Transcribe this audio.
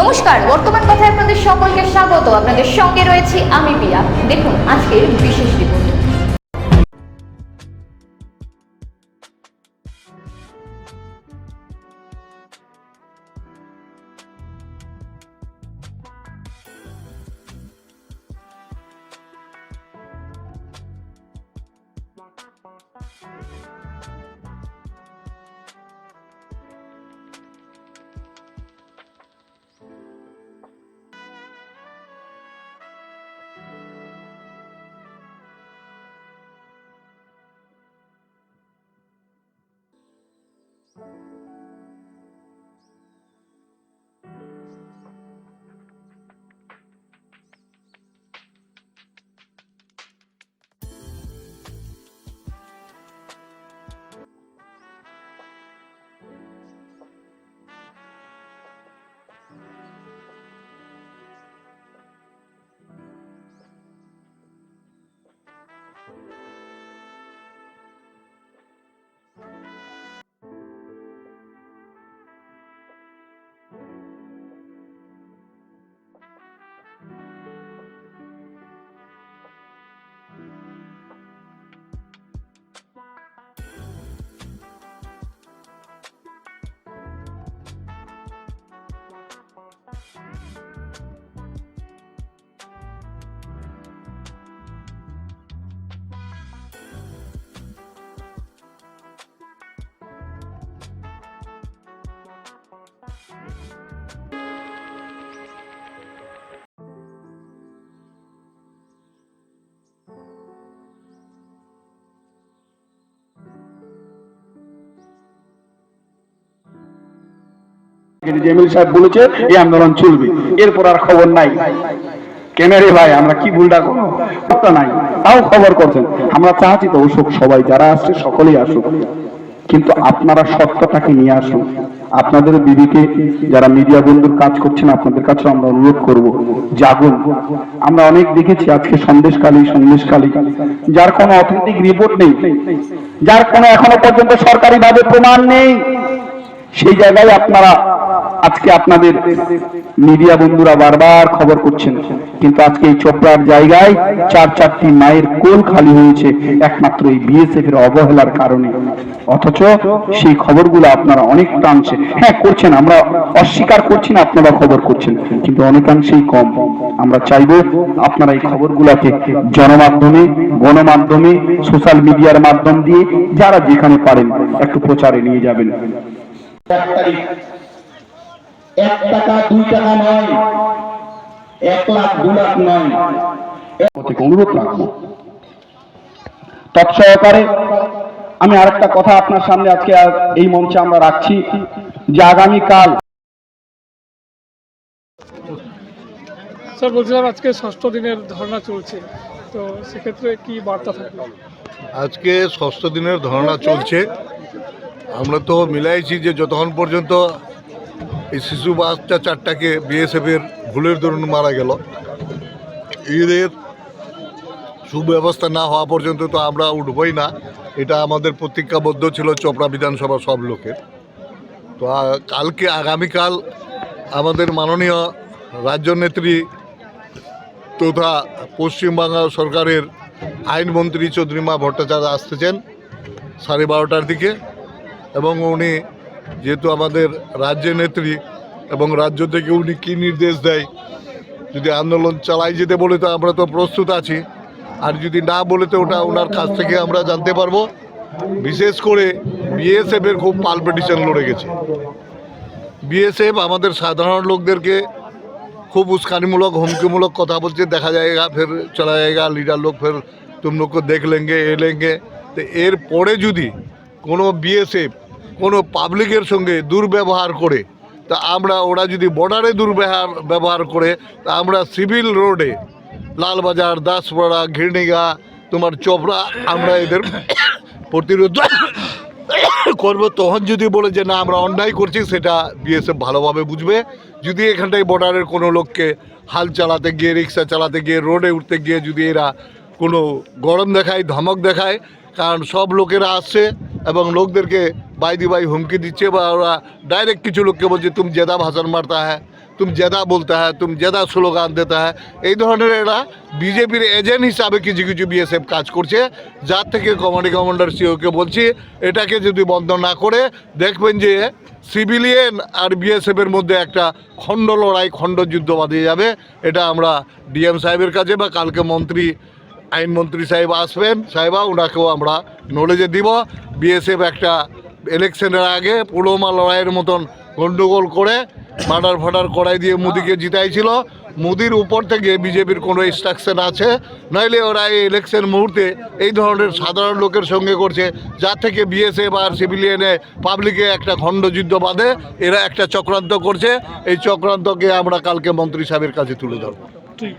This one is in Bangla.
নমস্কার, বর্তমান কথায় আপনাদের সকলকে স্বাগত। আপনাদের সঙ্গে রয়েছি আমি পিয়া দেখুন, আজকের বিশেষ রিপোর্ট কিন্তু জেমিল সাহেব বলেছে, এই আন্দোলন চলবে। এরপর আর খবর নাই। কেন রে ভাই, আমরা কি ভুলটা করো তা নাই। তাও খবর করছেন। আমরা চাচ্ছি তো অসুখ, সবাই যারা আসছে সকলেই আসুক। কিন্তু আপনারা সত্যটাকে নিয়ে আসুন। আপনাদের বিবিকে যারা মিডিয়া বন্ধুর কাজ করছেন, আপনাদের কাছে আমরা অনুরোধ করব, জাগুন। আমরা অনেক দেখেছি আজকে সন্দেশকালী সন্দেশকালী যার কোনো অথেন্টিক রিপোর্ট নেই। যার কোনো এখনও পর্যন্ত সরকারিভাবে প্রমাণ নেই। সেই জায়গায় আপনারা আজকে আপনাদের মিডিয়া বন্ধুরা বারবার খবর করছেন, কিন্তু আজকে এই চোপড়ার জায়গায় চার চারটি মায়ের কোল খালি হয়েছে, একমাত্র এই বিএসএফ এর অবহেলার কারণে। অথচ সেই খবরগুলো আপনারা অনেক টানছে হ্যাঁ করছেন, আমরা অস্বীকার করছি না আপনারা খবর করছেন, কিন্তু অনেকাংশেই কম। আমরা চাইব আপনারা এই খবরগুলোকে জনমাধ্যমে, গণমাধ্যমে, সোশ্যাল মিডিয়ার মাধ্যম দিয়ে যারা যেখানে পারেন একটু প্রচারে নিয়ে যাবেন। এক টাকা দুই টাকা নয়। এক লাখ দু লাখ নয়। অনুরোধ রাখব। তৎসহকারে আমি আরেকটা কথা আপনার সামনে আজকে আর এই মঞ্চে আমরা রাখছি যে আগামীকাল স্যার বলছিলাম আজকে ষষ্ঠ দিনের ধর্ণা চলছে। তো সেক্ষেত্রে কি বার্তা থাকবে? আজকে ষষ্ঠ দিনের ধর্ণা চলছে। আমরা তো মিলাইছি যে যতক্ষণ পর্যন্ত এই শিশু বাচ্চা চারটাকে বিএসএফের ভুলের দরুন মারা গেল। এদের সুব্যবস্থা না হওয়া পর্যন্ত তো আমরা উঠবই না। এটা আমাদের প্রতিজ্ঞাবদ্ধ ছিল চোপড়া বিধানসভা সব লোকের। তো কালকে আগামীকাল আমাদের মাননীয় রাজ্য নেত্রী তথা পশ্চিমবাংলা সরকারের আইনমন্ত্রী চৌধুরীমা ভট্টাচার্য আসতেছেন সাড়ে বারোটার দিকে এবং উনি যেহেতু আমাদের রাজ্যের নেত্রী এবং রাজ্য থেকে উনি কী নির্দেশ দেয়, যদি আন্দোলন চালাই যেতে বলে তো আমরা তো প্রস্তুত আছি। আর যদি না বলে তো ওটা ওনার কাছ থেকে আমরা জানতে পারব। বিশেষ করে বিএসএফের খুব পালপিটিশন লড়ে গেছে। বিএসএফ আমাদের সাধারণ লোকদেরকে খুব উস্কানিমূলক, হুমকিমূলক কথা বলছে, দেখা যায়গা, ফের চলা যায়গা, লিডার লোক ফের তুমলোক দেখ লেঙ্গে, এ তো এরপরে যদি কোনো বিএসএফ কোনো পাবলিকের সঙ্গে দুর্ব্যবহার করে, তা আমরা, ওরা যদি বর্ডারে দুর্ব্যবহার, ব্যবহার করে, তা আমরা সিভিল রোডে, লালবাজার, দাসপাড়া ঘিরনিগা তোমার চোপড়া, আমরা এদের প্রতিরোধ করব। তখন যদি বলে যে না, আমরা অন্যায় করছি, সেটা বিএসএফ ভালোভাবে বুঝবে। যদি এখানটায় বর্ডারের কোনো লোককে হাল চালাতে গিয়ে, রিক্সা চালাতে গিয়ে, রোডে উঠতে গিয়ে যদি এরা কোনো গরম দেখায়, ধমক দেখায়, কারণ সব লোকেরা আসছে এবং লোকদেরকে বাইদি বাই হুমকি দিচ্ছে বা ওরা ডাইরেক্ট কিছু লোককে বলছে, তুমি জেদা ভাষণ মারতা হ্যাঁ তুমি জেদা বলতে হ্যাঁ তুমি জেদা স্লোগান দিতে হ্যাঁ। এই ধরনের এরা বিজেপির এজেন্ট হিসাবে কিছু কিছু বিএসএফ কাজ করছে, যার থেকে কমান্ডিং কমান্ডার সিওকে বলছি, এটাকে যদি বন্ধ না করে দেখবেন যে সিভিলিয়ান আর বিএসএফ এর মধ্যে একটা খণ্ড লড়াই, খণ্ড যুদ্ধ বাঁধিয়ে যাবে। এটা আমরা ডিএম সাহেবের কাছে বা কালকে মন্ত্রী আইনমন্ত্রী সাহেব আসবেন, সাহেবা ওনাকেও আমরা নলেজে দিব। বিএসএফ একটা ইলেকশনের আগে পুরোমা লড়াইয়ের মতন গন্ডগোল করে মার্ডার ফাডার করাই দিয়ে মোদিকে জিতাইছিল। মোদির উপর থেকে বিজেপির কোনো ইনস্ট্রাকশন আছে। নইলে ওরা এই ইলেকশন মুহূর্তে এই ধরনের সাধারণ লোকের সঙ্গে করছে, যার থেকে বিএসএফ আর সিভিলিয়ানে পাবলিকে একটা খণ্ডযুদ্ধ বাঁধে, এরা একটা চক্রান্ত করছে। এই চক্রান্তকে আমরা কালকে মন্ত্রী সাহেবের কাছে তুলে ধরবো। ঠিক